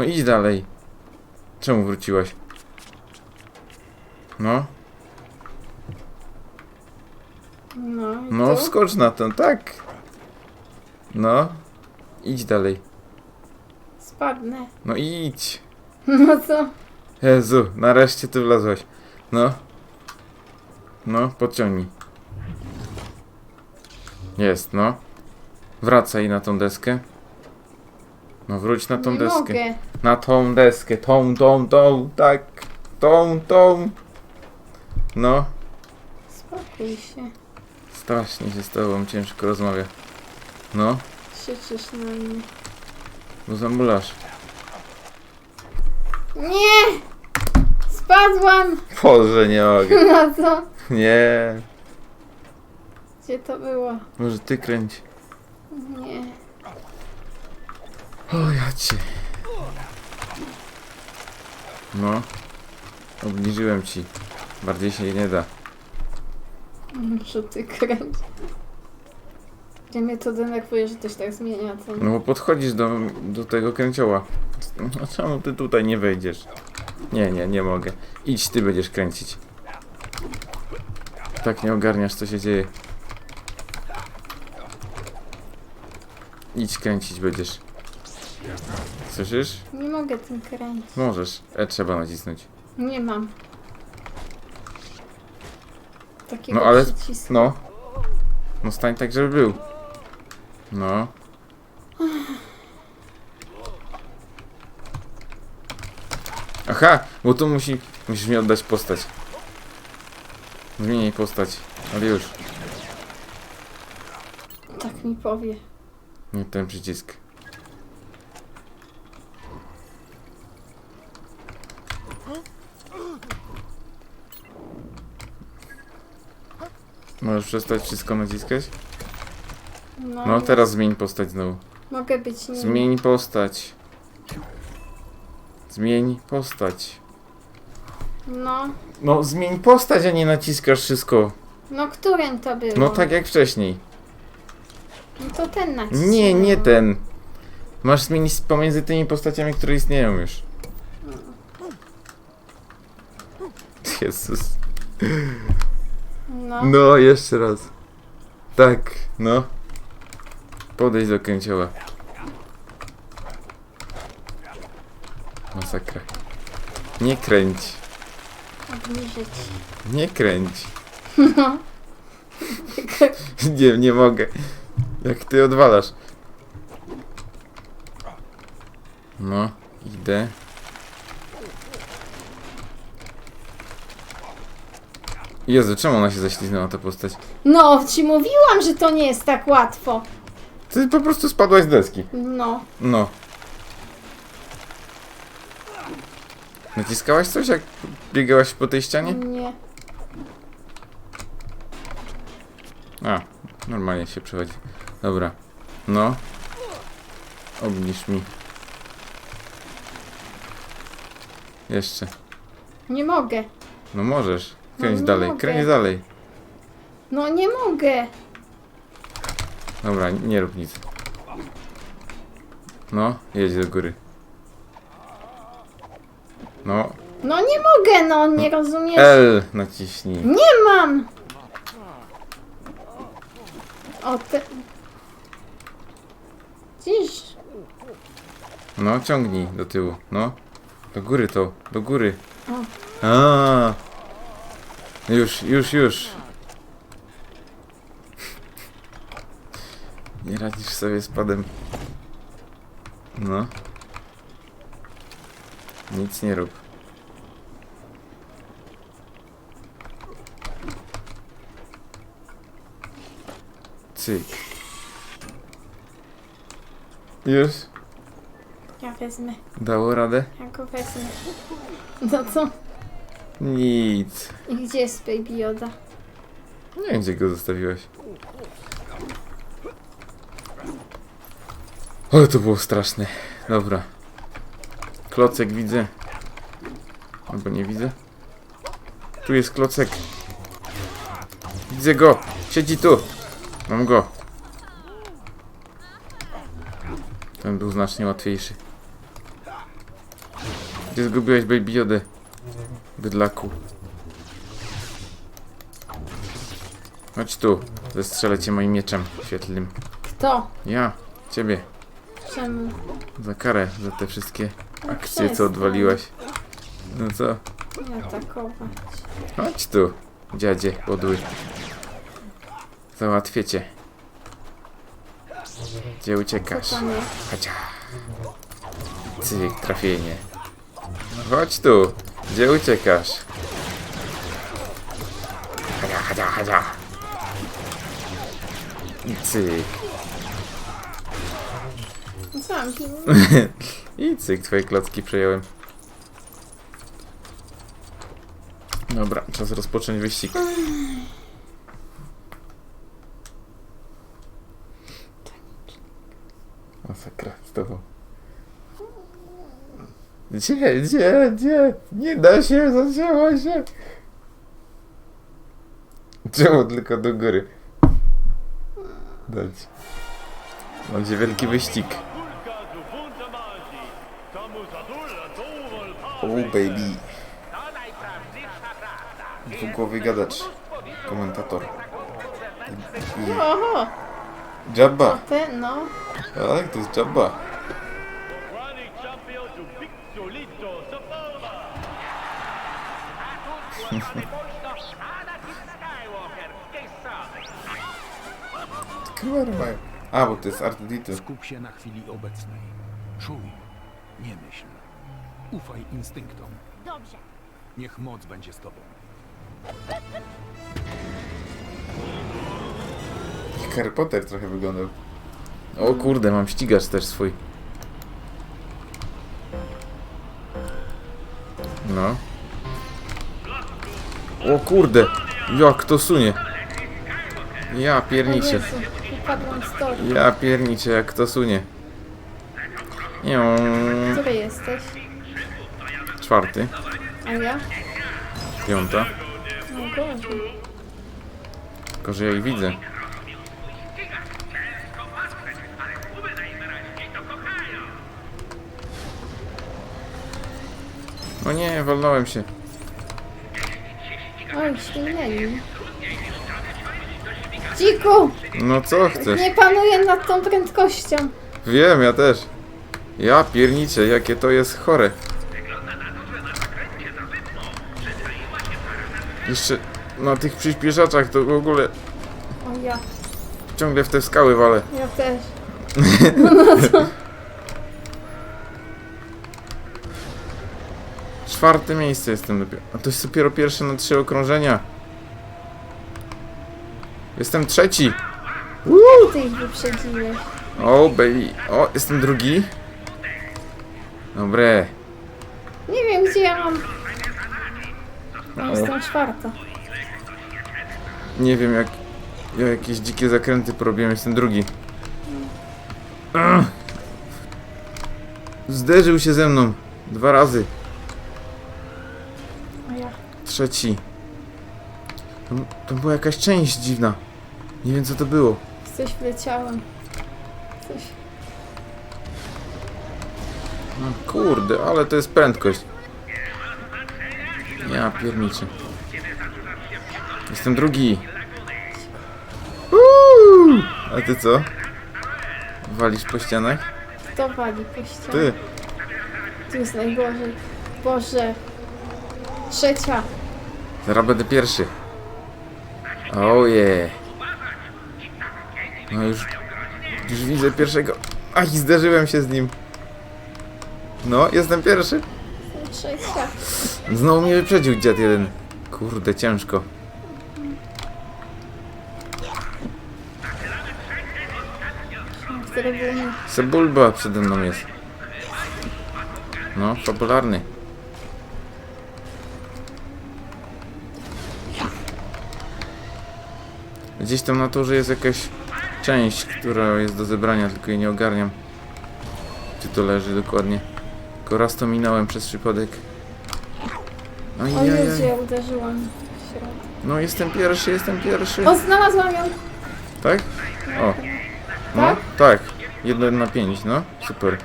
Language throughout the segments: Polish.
No idź dalej. Czemu wróciłaś? No, No, i no wskocz na to, tak. No, idź dalej. Spadnę. No idź. No co? Jezu, nareszcie ty wlazłaś. No. No, podciągnij. Jest, no. Wracaj na tą deskę. No wróć na tą nie deskę. mogę. Na tą deskę, tą, tą, tą, tak. Tą, tą. No. Spokój się. Strasznie się z tobą ciężko rozmawia. No, Krzyczysz na mnie. bo zamulasz. Nie! Spadłam! Boże, nie mogę. No co? Nie. Gdzie to było? Może ty kręć. Nie. O ja cię. No. Obniżyłem ci. Bardziej się nie da. Muszę ty kręć. Gdzie mnie to denerwuje, że też tak zmienia? No bo podchodzisz do, do tego kręcioła. No czemu ty tutaj nie wejdziesz? Nie, nie, nie mogę. Idź, ty będziesz kręcić. Tak nie ogarniasz, co się dzieje. Idź kręcić będziesz. Słyszysz? Mogę tym kręcić. Możesz. E, trzeba nacisnąć. Nie mam. Takiego No, ale- przycisku. No. No stań tak, żeby był. No. Aha, bo tu musi, musisz mi oddać postać. Zmieniaj postać. Ale już. Tak mi powie. Nie ten przycisk. Możesz przestać wszystko naciskać? No, No, teraz zmień postać znowu. Mogę być nim. Zmień postać. Zmień postać. No. No, zmień postać, a nie naciskasz wszystko. No, którym to było? No tak jak wcześniej. No to ten nacisnął. Nie, nie ten. Masz zmienić pomiędzy tymi postaciami, które istnieją już. Jezus. No. No, jeszcze raz. Tak, no. Podejdź do kręcioła. Masakra. Nie kręć. Obniżyć. Nie kręć. No. Nie, nie mogę. Jak ty odwalasz. No, idę. Jezu, czemu ona się zaśliznęła ta postać? No, ci mówiłam, że to nie jest tak łatwo. Ty po prostu spadłaś z deski. No. No. Naciskałaś coś, jak biegałaś po tej ścianie? Nie. A, normalnie się przechodzi. Dobra. No. Obniż mi. Jeszcze. Nie mogę. No możesz. Kręć No nie dalej, mogę. kręć dalej. No nie mogę. Dobra, nie rób nic. No, jedź do góry. No, No nie mogę, no nie rozumiesz. L naciśnij. Nie mam. O te... Dziś. No, ciągnij do tyłu. No. Do góry to, do góry. A. Już, już, już. Nie radzisz sobie z padem. No. Nic nie rób. Cyk. Już? Ja wezmę. Dało radę? Ja go wezmę. No co? Nic. I gdzie jest Baby Yoda? Nie wiem, gdzie go zostawiłeś. Ale to było straszne. Dobra. Klocek widzę. Albo nie widzę. Tu jest klocek. Widzę go. Siedzi tu. Mam go. Ten był znacznie łatwiejszy. Ty zgubiłeś Baby Jodę. Bydlaku. Chodź tu. Zestrzelę cię moim mieczem świetlnym. Kto? Ja. Ciebie. Czemu? Za karę. Za te wszystkie No akcje, co odwaliłaś. No co? Nie atakować. Chodź tu. Dziadzie, podły. Załatwię cię. Gdzie Co uciekasz? tam jest? Chodź. Cyk, trafienie. Chodź tu. Gdzie uciekasz? Chadzia, chadzia. I Cyk. Zamknij. I cyk, twoje klocki przejąłem. Dobra, czas rozpocząć wyścig. Masakra z tobą. Gdzie, gdzie, gdzie? Nie da się, zacięło się. Czemu tylko do góry? Dać. Będzie wielki wyścig. Oh baby. Dwugłowy gadacz. Komentator. I, i Oho! Jabba. Ten, no. Tak, to jest Jabba. Mają. A, bo to jest R2D2. Skup się na chwili obecnej. Czuj, nie myśl. Ufaj instynktom. Dobrze. Niech moc będzie z tobą. Jak Harry Potter trochę wyglądał. O kurde, mam ścigacz też swój. No. O kurde, jak to sunie. Ja upadłam z toru. Ja pierniczę, jak to sunie. Nie, Który jesteś? czwarty, A ja? piąta. No gorzej. Tylko, że ja ich widzę. O nie, walnąłem się. Ślinęli. Dziku! No co chcesz? Nie panuję nad tą prędkością. Wiem, ja też. Ja pierniczę, jakie to jest chore. Jeszcze na tych przyspieszaczach to w ogóle O ja, ciągle w te skały walę. ja też. Czwarte miejsce jestem dopiero. A to jest dopiero pierwsze na trzy okrążenia. Jestem trzeci. Ty ich wyprzedziłeś. O, baby. O, jestem drugi. Dobre. Nie wiem, gdzie ja mam... No, jestem czwarta. Nie wiem jak... Ja jakieś dzikie zakręty porobiłem, jestem drugi. Ugh. Zderzył się ze mną. Dwa razy. Trzeci. To, to była jakaś część dziwna. Nie wiem co to było. Coś wleciałem. Coś... No kurde, ale to jest prędkość. Ja pierniczę. Jestem drugi. Uuu! A ty co? Walisz po ścianach? Kto wali po ścianie? Ty. Tu jest najgorzej. Boże. Trzecia. Zaraz będę pierwszy. Oje. No już, już widzę pierwszego. Aj, zderzyłem się z nim. No, jestem pierwszy. Znowu mnie wyprzedził dziad jeden. Kurde, ciężko. Sebulba przede mną jest. No, fabularny. Gdzieś tam na że jest jakaś część, która jest do zebrania, tylko jej nie ogarniam. Gdzie to leży dokładnie. Tylko raz to minąłem przez przypadek. O Jezu, ja Ajajaj. uderzyłam w środek. No jestem pierwszy, jestem pierwszy. O, znalazłam ją! Tak? O. No, tak. tak. 1 na pięć, no. Super.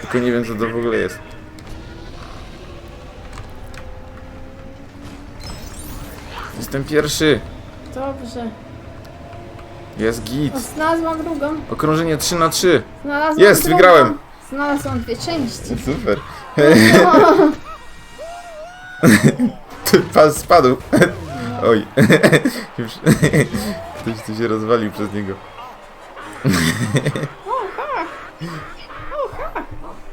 Tylko nie wiem co to w ogóle jest. Jestem pierwszy. Dobrze. Jest git. Znalazłam drugą. Okrążenie 3 na 3 Znalazłam Jest, drugą. wygrałem. Znalazłam dwie części. Super. Ty pas spadł. Oj. Już. Ktoś tu się rozwalił przez niego.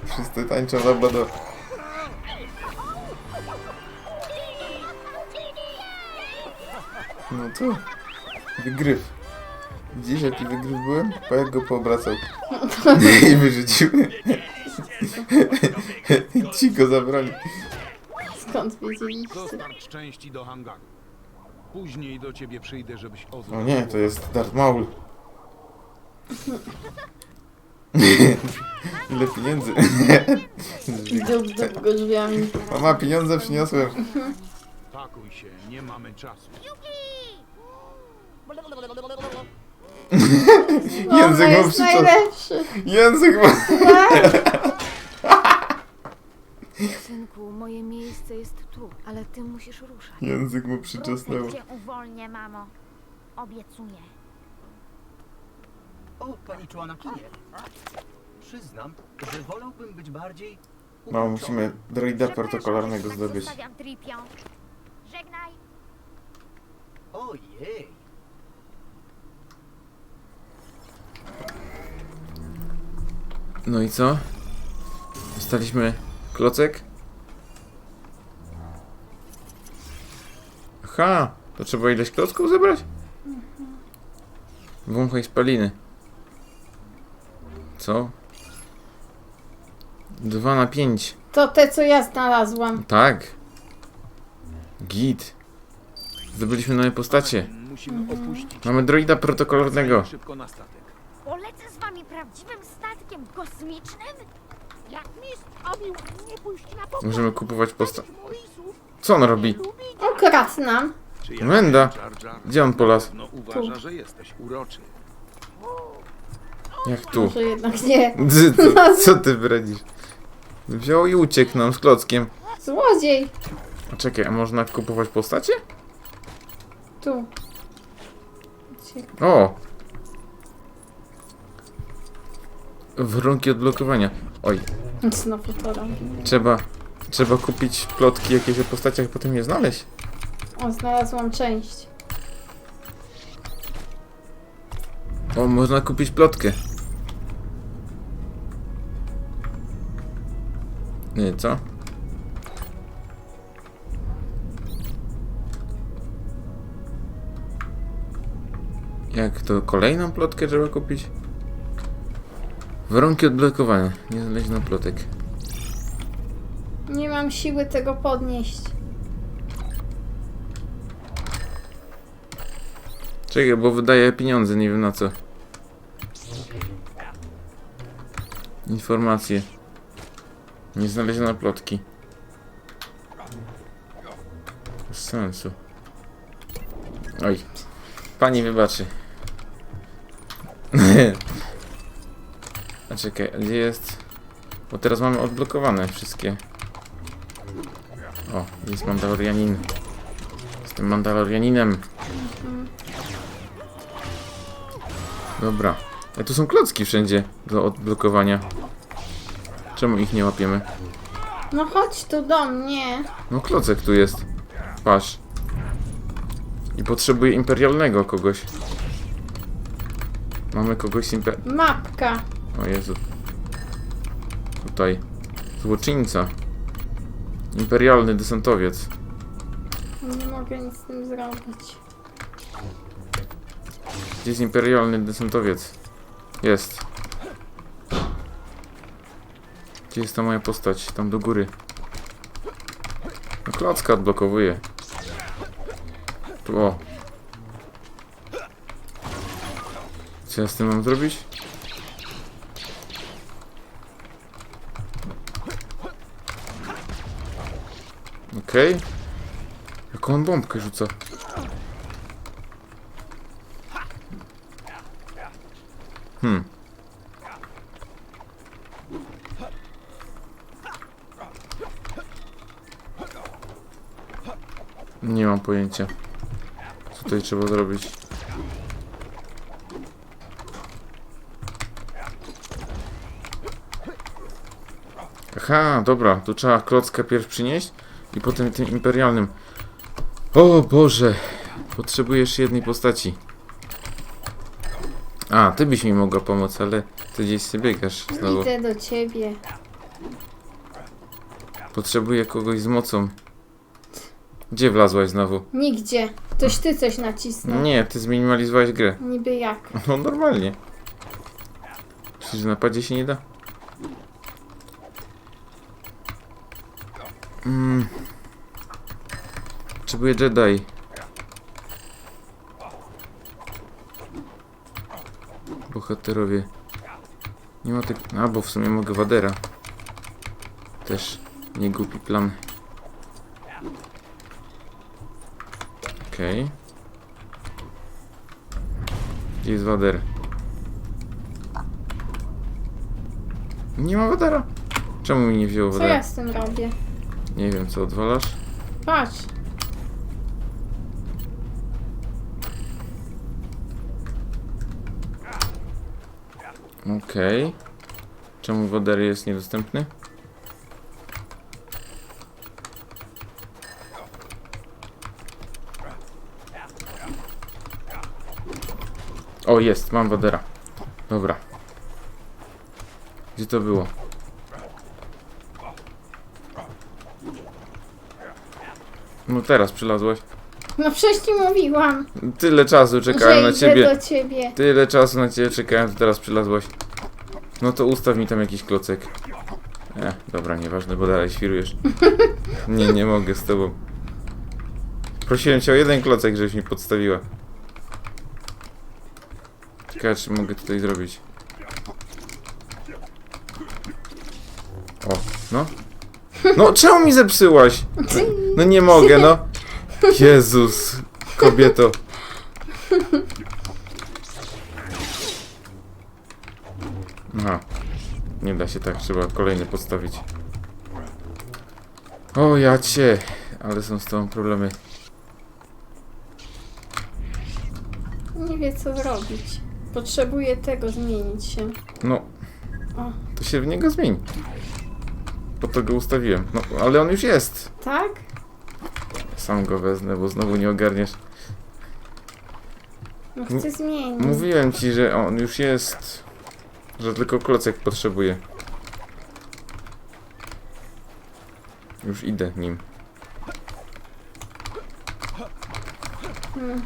Wszyscy tańczą na bado. No to wygryw. Widzisz jaki wygryw byłem? Po jak go poobracał. I wyrzucił. Ci go zabrali. Skąd wiedzieliście? Dostarcz części do hangaru. Później do ciebie przyjdę, żebyś ozwał. O nie, to jest Darth Maul. Ile pieniędzy. Dup, dup go drzwiami. Mama, pieniądze przyniosłem. Pakuj się, nie mamy czasu. Mama Język mu jest przyczep. najlepszy. Język ma... Synku, moje miejsce jest tu, ale ty musisz ruszać. Język mu przyczesnęło. cię uwolnię, mamo. Obiecuję. O, pani Człanakinie. Przyznam, że wolałbym być bardziej... No, musimy droida protokolarnego tak zdobyć. Żegnaj. Ojej. No i co? Dostaliśmy klocek? Aha, to trzeba ileś klocków zebrać? Wąchaj spaliny. Co? 2 na 5. To te, co ja znalazłam. Tak. Git. Zdobyliśmy nowe postacie. Musimy opuścić. Mamy droida protokolarnego. Wracajmy szybko na statek. Polecę z wami prawdziwym statkiem kosmicznym? Jak mistrz obił, nie pójść na pokład. Możemy kupować posta... Co on robi? Ukradł nam. Czy ja Menda. Jar Jar Gdzie on polas? No uważa, że jesteś uroczy. Jak tu? Może jednak nie. Ty, co, co ty bredzisz? Wziął i uciekł nam z klockiem. Złodziej. A czekaj, a można kupować postacie? Tu. O! Warunki odblokowania. Oj, Znowu to robi. trzeba, trzeba kupić plotki jakieś o postaciach, potem je znaleźć. O, znalazłam część. O, można kupić plotkę. Nie, co? Jak to kolejną plotkę trzeba kupić? Warunki odblokowania. Nie znaleziono plotek. Nie mam siły tego podnieść. Czekaj, bo wydaje pieniądze, nie wiem na co. Informacje. Nie znaleziono plotki. Bez sensu. Oj. Pani wybaczy. Czekaj, gdzie jest... Bo teraz mamy odblokowane wszystkie. O, jest Mandalorianin. Jestem Mandalorianinem. Dobra. A tu są klocki wszędzie do odblokowania. Czemu ich nie łapiemy? No chodź tu do mnie. No klocek tu jest. Patrz. I potrzebuję imperialnego kogoś. Mamy kogoś z imper... Mapka. O Jezu. Tutaj. Złoczyńca. Imperialny desantowiec. Nie mogę nic z tym zrobić. Gdzie jest imperialny desantowiec? Jest. Gdzie jest ta moja postać? Tam do góry. No klocka odblokowuje. Tu o. Co ja z tym mam zrobić? Okej. Jaką on bombkę rzuca? Hmm. Nie mam pojęcia. tutaj trzeba zrobić? Aha, dobra, tu trzeba klocka pierw przynieść i potem tym imperialnym. O Boże, potrzebujesz jednej postaci. A, ty byś mi mogła pomóc, ale ty gdzieś sobie biegasz znowu. Idę do ciebie. Potrzebuję kogoś z mocą. Gdzie wlazłaś znowu? Nigdzie. Toś ty coś nacisnął. Nie, ty zminimalizowałeś grę. Niby jak. No normalnie. Przecież w napadzie się nie da. Mm. Potrzebuję Jedi. Bohaterowie. Nie ma tak... A, bo w sumie mogę Wadera. Też nie głupi plan. Okej. Gdzie jest Wader? Nie ma Wadera. Czemu mi nie wzięło Co Wadera? ja z tym robię? Nie wiem, co odwalasz? Patrz. Okej. Czemu Wader jest niedostępny? O, jest, mam Wadera. Dobra. Gdzie to było? No teraz przylazłaś. No przecież ci mówiłam, Tyle czasu że czekałem na idę ciebie. do ciebie. Tyle czasu na ciebie czekałem, to teraz przylazłaś. No to ustaw mi tam jakiś klocek. E, dobra, nieważne, bo dalej świrujesz. Nie, nie mogę z tobą. Prosiłem cię o jeden klocek, żebyś mi podstawiła. Ciekawe, czy mogę tutaj zrobić. O, no. No, czemu mi zepsyłaś? No, no nie mogę, no. Jezus, kobieto. Aha. Nie da się tak, trzeba kolejny podstawić. O ja cię, ale są z tobą problemy. Nie wie co zrobić. Potrzebuję tego zmienić się. No. O. To się w niego zmień. Po to go ustawiłem. No, ale on już jest. Tak? Sam go wezmę, bo znowu nie ogarniesz. No chcę zmienić. Mówiłem ci, że on już jest. Że tylko klocek potrzebuje. Już idę nim. Hmm.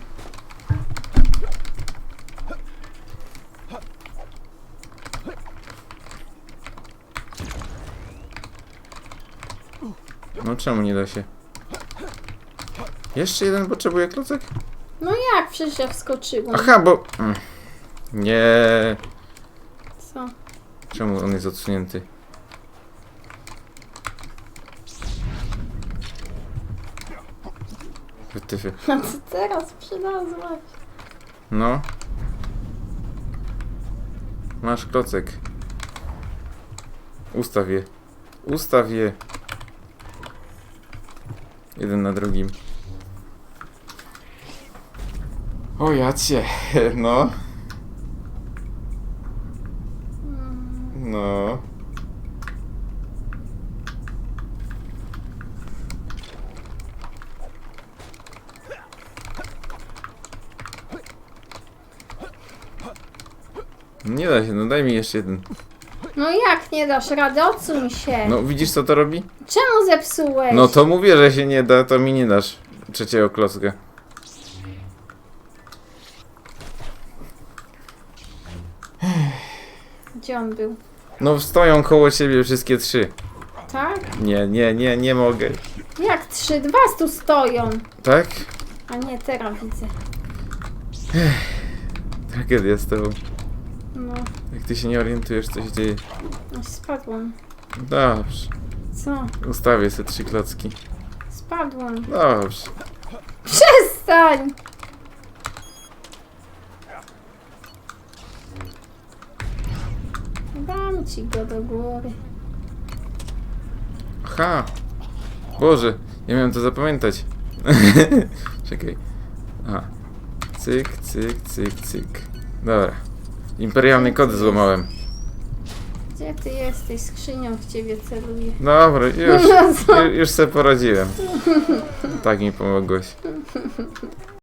No czemu nie da się? Jeszcze jeden potrzebuje klocek? No jak? Przecież ja wskoczyłam. Aha, bo... Mm. Nie. Co? Czemu on jest odsunięty? Wytyfy. A co teraz przylazłaś? No. Masz klocek. Ustaw je. Ustaw je. Jeden na drugim. O ja cię, no. No. Nie da się, no daj mi jeszcze jeden. No jak nie dasz rady? Odsuń się. No widzisz co to robi? Czemu zepsułeś? No to mówię, że się nie da, to mi nie dasz trzeciego klocka. Gdzie on był? No stoją koło ciebie wszystkie trzy. Tak? Nie, nie, nie, nie mogę. Jak trzy? Dwa tu stoją. Tak? A nie, teraz widzę. Tragedia z tobą. No, Jak ty się nie orientujesz, co się dzieje. no spadłam. Dobrze. Co? Ustawię sobie trzy klocki. Spadłam. Dobrze. Przestań! Dam ci go do góry. Aha. Boże, ja miałem to zapamiętać. Czekaj. Aha. Cyk, cyk, cyk, cyk. Dobra. Imperialny kod złamałem. Gdzie ty jesteś? Skrzynią w ciebie celuję. Dobra, już, No już sobie poradziłem. Tak mi pomogłeś.